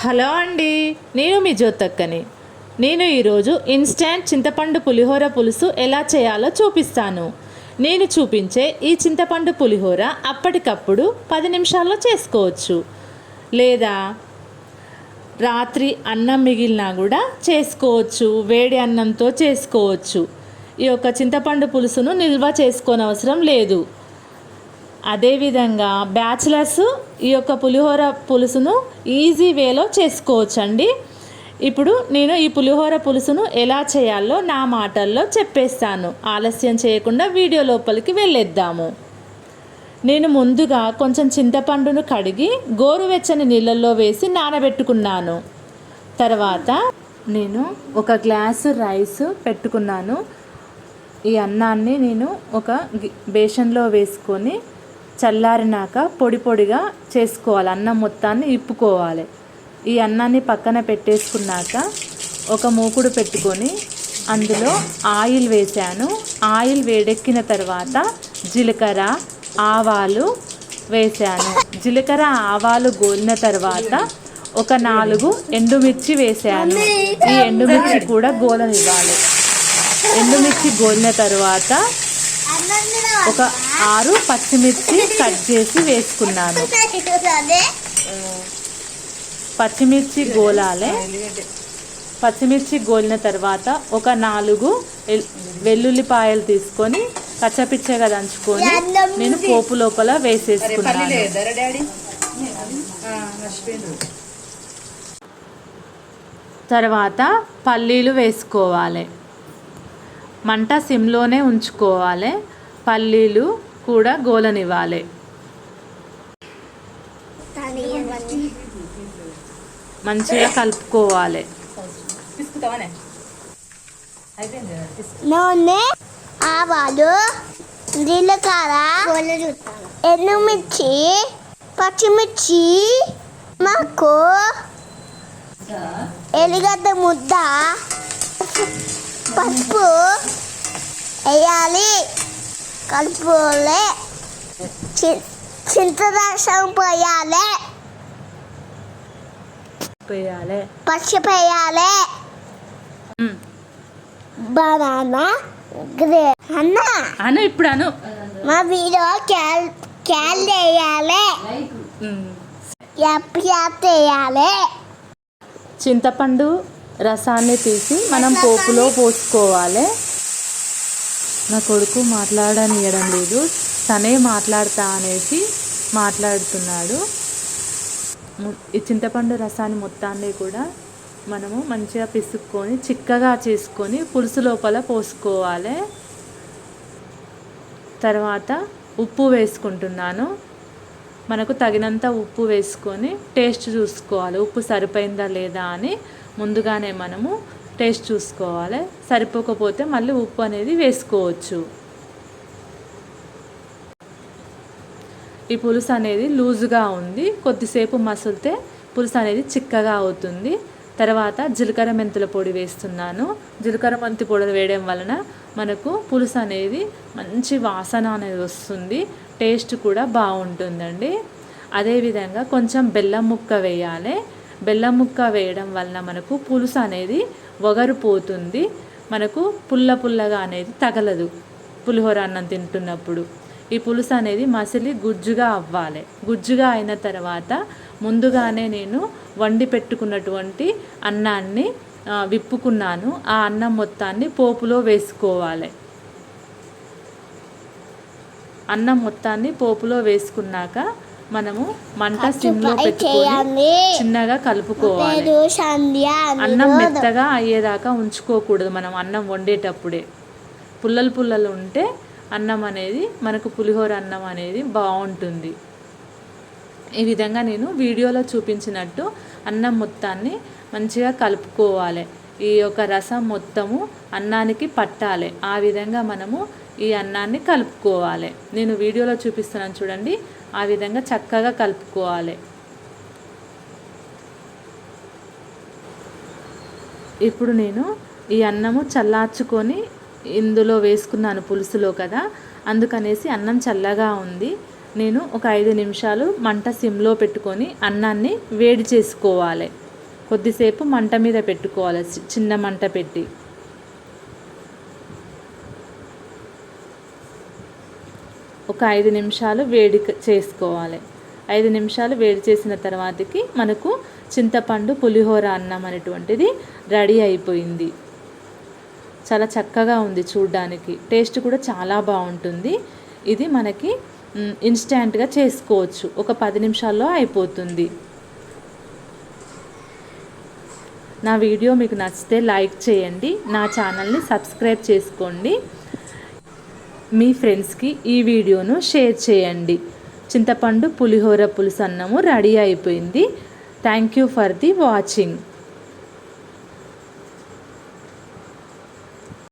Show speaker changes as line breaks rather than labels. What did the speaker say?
Hello అండి నేను మీ జ్యోతక్కని. నేను ఈరోజు ఇన్స్టాంట్ చింతపండు పులిహోర పులుసు ఎలా చేయాలో చూపిస్తాను. నేను చూపించే ఈ చింతపండు పులిహోర అప్పటికప్పుడు పది నిమిషాల్లో చేసుకోవచ్చు. లేదా రాత్రి అన్నం మిగిలినా కూడా చేసుకోవచ్చు వేడి అన్నంతో చేసుకోవచ్చు. ఈ యొక్క చింతపండు పులుసును నిల్వ చేసుకోనవసరం లేదు. అదేవిధంగా బ్యాచిలర్స్ ఈ యొక్క పులిహోర పులుసును ఈజీ వేలో చేసుకోవచ్చండి. ఇప్పుడు నేను ఈ పులిహోర పులుసును ఎలా చేయాలో నా మాటల్లో చెప్పేస్తాను. ఆలస్యం చేయకుండా వీడియో లోపలికి వెళ్ళేద్దాము. నేను ముందుగా కొంచెం చింతపండును కడిగి గోరువెచ్చని నీళ్ళల్లో వేసి నానబెట్టుకున్నాను. తర్వాత నేను ఒక గ్లాసు రైస్ పెట్టుకున్నాను. ఈ అన్నాన్ని నేను ఒక గి- బేషన్లో వేసుకొని చల్లారినాక పొడి పొడిగా చేసుకోవాలి. అన్నం మొత్తాన్ని ఇప్పుకోవాలి. ఈ అన్నాన్ని పక్కన పెట్టేసుకున్నాక ఒక మూకుడు పెట్టుకొని అందులో ఆయిల్ వేసాను ఆయిల్ వేడెక్కిన తర్వాత జీలకర్ర ఆవాలు వేసాను జీలకర్ర ఆవాలు గోలిన తర్వాత ఒక నాలుగు ఎండుమిర్చి వేసాను ఈ ఎండుమిర్చి కూడా గోలనివ్వాలి. ఎండుమిర్చి గోలిన తర్వాత ఒక ఆరు పచ్చిమిర్చి కట్ చేసి వేసుకున్నాను. పచ్చిమిర్చి గోలాలే. పచ్చిమిర్చి గోలిన తర్వాత ఒక నాలుగు వెల్లుల్లిపాయలు తీసుకొని కచ్చపిచ్చగా దంచుకొని నేను పోపు లోపల వేసేసుకున్నాను. తర్వాత పల్లీలు వేసుకోవాలి. మంట సిమ్లోనే ఉంచుకోవాలి. పల్లీలు కూడా గోలనివ్వాలి. మంచిగా కలుపుకోవాలి.
నూనె? ఆవాలు జీలకర్ర ఎండుమిర్చి పచ్చిమిర్చి మాకు ఎల్లిగడ్డ ముద్ద పసుపు వేయాలి. కలుపులే చింతరసం పోయాలి
మ్.
బనానా గ్రే అన్న
అను ఇప్పుడు అను.
మా వీడియో క్యాల్ క్యాల్ వేయాలి
చింతపండు రసాన్ని తీసి మనం పోపులో పోసుకోవాలి. నా కొడుకు మాట్లాడనియడం లేదు. తనే మాట్లాడతా అనేసి మాట్లాడుతున్నాడు. ఈ చింతపండు రసాన్ని మొత్తాన్ని కూడా మనము మంచిగా పిసుక్కొని చిక్కగా చేసుకొని పులుసు లోపల పోసుకోవాలి. తర్వాత ఉప్పు వేసుకుంటున్నాను. మనకు తగినంత ఉప్పు వేసుకొని టేస్ట్ చూసుకోవాలి. ఉప్పు సరిపోయిందా లేదా అని ముందుగానే మనము టేస్ట్ చూసుకోవాలి. సరిపోకపోతే మళ్ళీ ఉప్పు అనేది వేసుకోవచ్చు. ఈ పులుసు అనేది లూజుగా ఉంది. కొద్దిసేపు మసులితే పులుసు అనేది చిక్కగా అవుతుంది. తర్వాత జీలకర్ర మెంతుల పొడి వేస్తున్నాను. జీలకర్ర మెంతి పొడి వేయడం వలన మనకు పులుసు అనేది మంచి వాసన అనేది వస్తుంది. టేస్ట్ కూడా బాగుంటుందండి. అదేవిధంగా కొంచెం బెల్లం ముక్క వేయాలి. బెల్లం ముక్క వేయడం వలన మనకు పులుసు అనేది వగరు పోతుంది మనకు పుల్ల పుల్లగా అనేది తగలదు. పులిహోర అన్నం తింటున్నప్పుడు ఈ పులుసు అనేది మసిలి గుజ్జుగా అవ్వాలి. గుజ్జుగా అయిన తర్వాత ముందుగానే నేను వండి పెట్టుకున్నటువంటి అన్నాన్ని విప్పుకున్నాను. ఆ అన్నం మొత్తాన్ని పోపులో వేసుకోవాలి. అన్నం మొత్తాన్ని పోపులో వేసుకున్నాక మనము మంట సిమ్లో పెట్టుకొని చిన్నగా కలుపుకోవాలి. అన్నం మెత్తగా అయ్యేదాకా ఉంచుకోకూడదు మనం అన్నం వండేటప్పుడే. పుల్లలు పుల్లలు ఉంటే అన్నం అనేది మనకు పులిహోర అన్నం అనేది బాగుంటుంది. ఈ విధంగా నేను వీడియోలో చూపించినట్టు అన్నం మొత్తాన్ని మంచిగా కలుపుకోవాలి. ఈ యొక్క రసం మొత్తము అన్నానికి పట్టాలి. ఆ విధంగా మనము ఈ అన్నాన్ని కలుపుకోవాలి. నేను వీడియోలో చూపిస్తున్నాను చూడండి. ఆ విధంగా చక్కగా కలుపుకోవాలి. ఇప్పుడు నేను ఈ అన్నము చల్లార్చుకొని ఇందులో వేసుకున్నాను పులుసులో కదా అందుకనేసి అన్నం చల్లగా ఉంది. నేను ఒక ఐదు నిమిషాలు మంట సిమ్లో పెట్టుకొని అన్నాన్ని వేడి చేసుకోవాలి. కొద్దిసేపు మంట మీద పెట్టుకోవాలి చి- చిన్న మంట పెట్టి. ఒక ఐదు నిమిషాలు వేడి చేసుకోవాలి. ఐదు నిమిషాలు వేడి చేసిన తర్వాతకి మనకు చింతపండు పులిహోర అన్నం అనేటువంటిది రెడీ అయిపోయింది. చాలా చక్కగా ఉంది చూడ్డానికి. టేస్ట్ కూడా చాలా బాగుంటుంది. ఇది మనకి ఇన్స్టాంట్గా చేసుకోవచ్చు. ఒక పది నిమిషాల్లో అయిపోతుంది. నా వీడియో మీకు నచ్చితే లైక్ చేయండి. నా ఛానల్ని సబ్స్క్రైబ్ చేసుకోండి. మీ ఫ్రెండ్స్కి ఈ వీడియోను షేర్ చేయండి. చింతపండు పులిహోర పులుసు అన్నము రెడీ అయిపోయింది. Thank you for the watching.